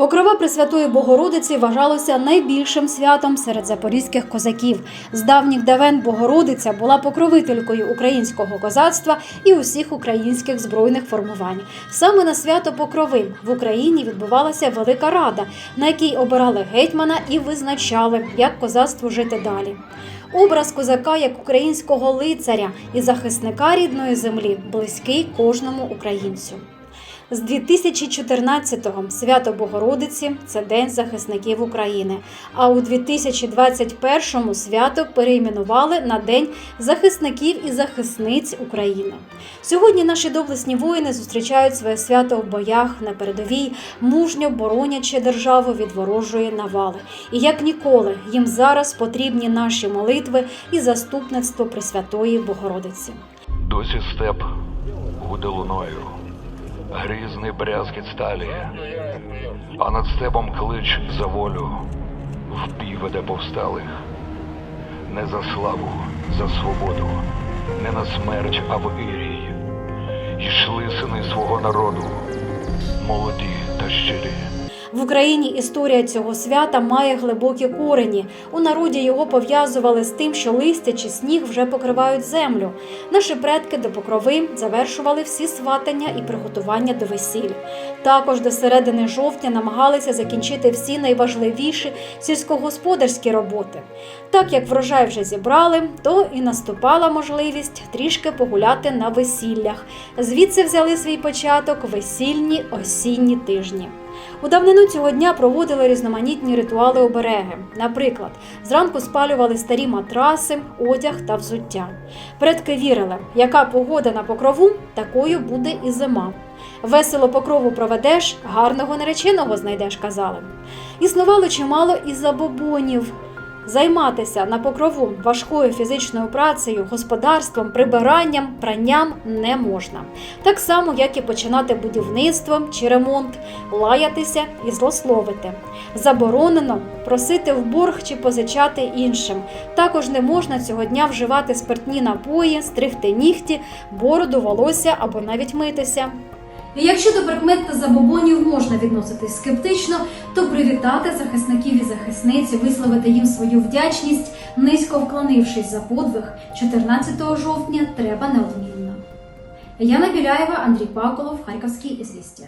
Покрова Пресвятої Богородиці вважалося найбільшим святом серед запорізьких козаків. З давніх давен Богородиця була покровителькою українського козацтва і усіх українських збройних формувань. Саме на свято Покрови в Україні відбувалася велика рада, на якій обирали гетьмана і визначали, як козацтву жити далі. Образ козака як українського лицаря і захисника рідної землі близький кожному українцю. З 2014-го свято Богородиці це День захисників України. А у 2021-му свято перейменували на День захисників і захисниць України. Сьогодні наші доблесні воїни зустрічають своє свято в боях на передовій, мужньо боронячи державу від ворожої навали. І як ніколи їм зараз потрібні наші молитви і заступництво Пресвятої Богородиці. Досі степ гуде луною, грізний брязкіт сталі, а над степом клич за волю впій веде повсталих. Не за славу, за свободу, не на смерть, а в ірій. Йшли сини свого народу, молоді та щирі. В Україні історія цього свята має глибокі корені. У народі його пов'язували з тим, що листя чи сніг вже покривають землю. Наші предки до покрови завершували всі сватання і приготування до весіль. Також до середини жовтня намагалися закінчити всі найважливіші сільськогосподарські роботи. Так як врожай вже зібрали, то і наступала можливість трішки погуляти на весіллях. Звідси взяли свій початок весільні осінні тижні. У давнину цього дня проводили різноманітні ритуали обереги. Наприклад, зранку спалювали старі матраси, одяг та взуття. Предки вірили, яка погода на покрову, такою буде і зима. Весело покрову проведеш, гарного нареченого знайдеш, казали. Існувало чимало і забобонів. Займатися на покрову важкою фізичною працею, господарством, прибиранням, пранням не можна. Так само, як і починати будівництво чи ремонт, лаятися і злословити. Заборонено просити в борг чи позичати іншим. Також не можна цього дня вживати спиртні напої, стригти нігті, бороду, волосся або навіть митися. Якщо до прикмет та забобонів можна відноситись скептично, то привітати захисників і захисниць, висловити їм свою вдячність, низько вклонившись за подвиг 14 жовтня, треба неодмінно. Яна Біляєва, Андрій Паколов, Харківські ізвістя.